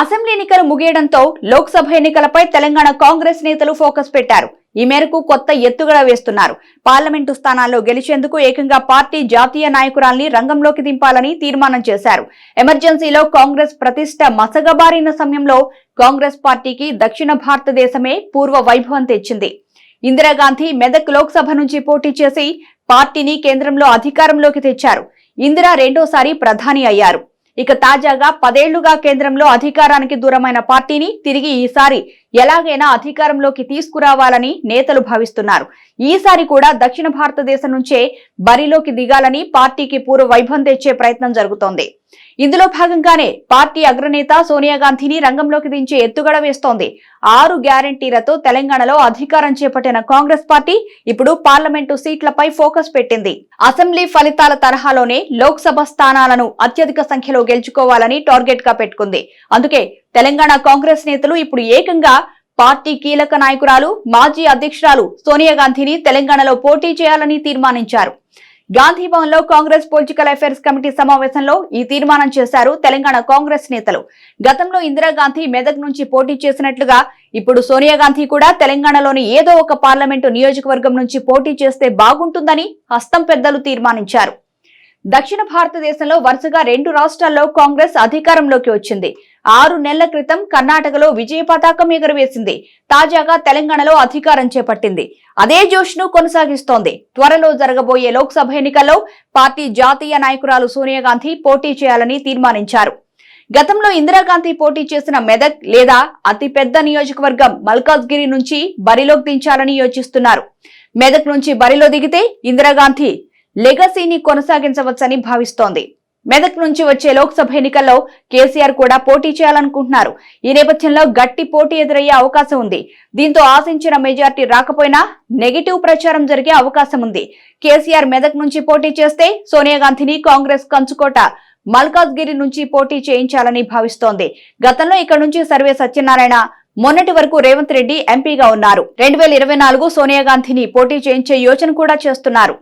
Assembly ఎన్నికలు ముగియడంతో లోక్సభ ఎన్నికలపై తెలంగాణ కాంగ్రెస్ నేతలు ఫోకస్ పెట్టారు. ఈ మేరకు కొత్త ఎత్తుగడ వేస్తున్నారు. పార్లమెంటు స్థానాల్లో గెలిచేందుకు ఏకంగా పార్టీ జాతీయ నాయకురాల్ని రంగంలోకి దింపాలని తీర్మానం చేశారు. ఎమర్జెన్సీలో కాంగ్రెస్ ప్రతిష్ట మసగబారిన సమయంలో కాంగ్రెస్ పార్టీకి దక్షిణ భారతదేశమే పూర్వ వైభవం తెచ్చింది. ఇందిరాగాంధీ మెదక్ లోక్సభ నుంచి పోటీ చేసి పార్టీని కేంద్రంలో అధికారంలోకి తెచ్చారు. ఇందిరా రెండోసారి ప్రధాని అయ్యారు. ఇక తాజాగా పదేళ్ళుగా కేంద్రంలో అధికారానికి దూరమైన పార్టీని తిరిగి ఈసారి ఎలాగైనా అధికారంలోకి తీసుకురావాలని నేతలు భావిస్తున్నారు. ఈసారి కూడా దక్షిణ భారతదేశం నుంచే బరిలోకి దిగాలని పార్టీకి పూర్వ వైభవం తెచ్చే ప్రయత్నం జరుగుతోంది. ఇందులో భాగంగానే పార్టీ అగ్రనేత సోనియా గాంధీని రంగంలోకి దించే ఎత్తుగడ వేస్తోంది. ఆరు గ్యారంటీలతో తెలంగాణలో అధికారం చేపట్టిన కాంగ్రెస్ పార్టీ ఇప్పుడు పార్లమెంటు సీట్లపై ఫోకస్ పెట్టింది. అసెంబ్లీ ఫలితాల తరహాలోనే లోక్సభ స్థానాలను అత్యధిక సంఖ్యలో గెలుచుకోవాలని టార్గెట్గా పెట్టుకుంది. అందుకే తెలంగాణ కాంగ్రెస్ నేతలు ఇప్పుడు ఏకంగా పార్టీ కీలక నాయకురాలు మాజీ అధ్యక్షురాలు సోనియా గాంధీని తెలంగాణలో పోటీ చేయాలని తీర్మానించారు. గాంధీ భవన్లో కాంగ్రెస్ పొలిటికల్ అఫైర్స్ కమిటీ సమావేశంలో ఈ తీర్మానం చేశారు తెలంగాణ కాంగ్రెస్ నేతలు. గతంలో ఇందిరాగాంధీ మెదక్ నుంచి పోటీ చేసినట్లుగా ఇప్పుడు సోనియా గాంధీ కూడా తెలంగాణలోని ఏదో ఒక పార్లమెంటు నియోజకవర్గం నుంచి పోటీ చేస్తే బాగుంటుందని హస్తం పెద్దలు తీర్మానించారు. దక్షిణ భారతదేశంలో వరుసగా రెండు రాష్ట్రాల్లో కాంగ్రెస్ అధికారంలోకి వచ్చింది. ఆరు నెలల క్రితం కర్ణాటకలో విజయ పతాకం ఎగురవేసింది. తాజాగా తెలంగాణలో అధికారం చేపట్టింది. అదే జోష్ను కొనసాగిస్తోంది. త్వరలో జరగబోయే లోక్సభ ఎన్నికల్లో పార్టీ జాతీయ నాయకురాలు సోనియా గాంధీ పోటీ చేయాలని తీర్మానించారు. గతంలో ఇందిరాగాంధీ పోటీ చేసిన మెదక్ లేదా అతిపెద్ద నియోజకవర్గం మల్కాజ్గిరి నుంచి బరిలోకి దించాలని యోచిస్తున్నారు. మెదక్ నుంచి బరిలో దిగితే ఇందిరాగాంధీ లెగసీని కొనసాగించవచ్చని భావిస్తోంది. మెదక్ నుంచి వచ్చే లోక్సభ ఎన్నికల్లో కేసీఆర్ కూడా పోటీ చేయాలనుకుంటున్నారు. ఈ నేపథ్యంలో గట్టి పోటీ ఎదురయ్యే అవకాశం ఉంది. దీంతో ఆశించిన మెజార్టీ రాకపోయినా నెగిటివ్ ప్రచారం జరిగే అవకాశం ఉంది. కేసీఆర్ మెదక్ నుంచి పోటీ చేస్తే సోనియా గాంధీని కాంగ్రెస్ కంచుకోట మల్కాజ్గిరి నుంచి పోటీ చేయించాలని భావిస్తోంది. గతంలో ఇక్కడ నుంచి సర్వే సత్యనారాయణ మొన్నటి వరకు రేవంత్ రెడ్డి ఎంపీగా ఉన్నారు. రెండు వేల ఇరవై నాలుగు సోనియా గాంధీని పోటీ చేయించే యోచన కూడా చేస్తున్నారు.